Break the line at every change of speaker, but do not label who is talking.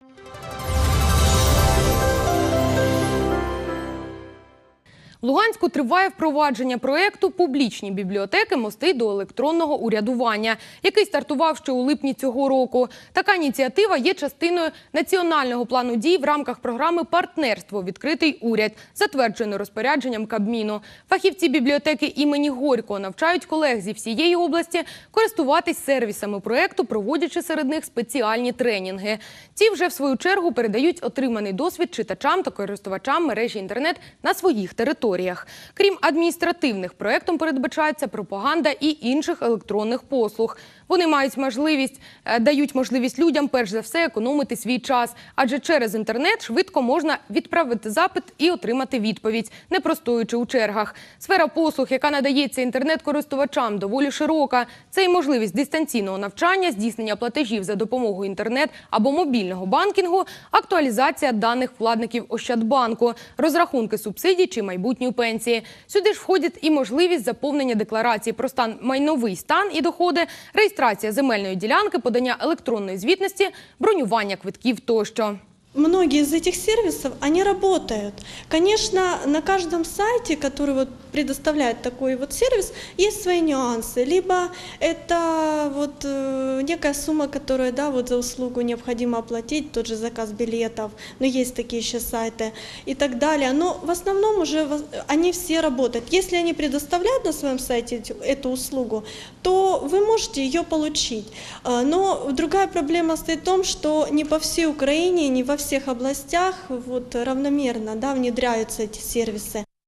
you Луганську триває впровадження проекту Публічні бібліотеки мости до електронного урядування, який стартував ще у липні цього року. Така ініціатива є частиною національного плану дій в рамках програми Партнерство відкритий уряд, затвердженої розпорядженням Кабміну. Фахівці бібліотеки імені Горького навчають колег зі всієї області користуватись сервісами проекту, проводячи серед них спеціальні тренінги. Ці вже в свою чергу передають отриманий досвід читачам та користувачам мережі інтернет на своїх територіях. Крім адміністративних, проектом передбачається пропаганда і інших електронних послуг. Вони мають можливість е, дають можливість людям перш за все економити свій час, адже через інтернет швидко можна відправити запит і отримати відповідь, не простоючи у чергах. Сфера послуг, яка надається інтернет-користувачам, доволі широка. Це і можливість дистанційного навчання, здійснення платежів за допомогою інтернет або мобільного банкінгу, актуалізація даних вкладників Ощадбанку, розрахунки субсидій чи майбутньої пенсії. Сюди ж входить і можливість заповнення декларації про стан майновий стан і доходи, реєстрація земельної ділянки, подання електронної звітності, бронювання квитків тощо.
Многие из этих сервисов, они работают. Конечно, на каждом сайте, который вот предоставляет такой вот сервис, есть свои нюансы. Либо это вот э, некая сумма, которую да, вот за услугу необходимо оплатить, тот же заказ билетов, но есть такие еще сайты и так далее. Но в основном уже они все работают. Если они предоставляют на своем сайте эту услугу, то вы можете ее получить. А, Но другая проблема стоит в том, что не по всей Украине, не во всех областях вот равномерно да, внедряются эти сервисы.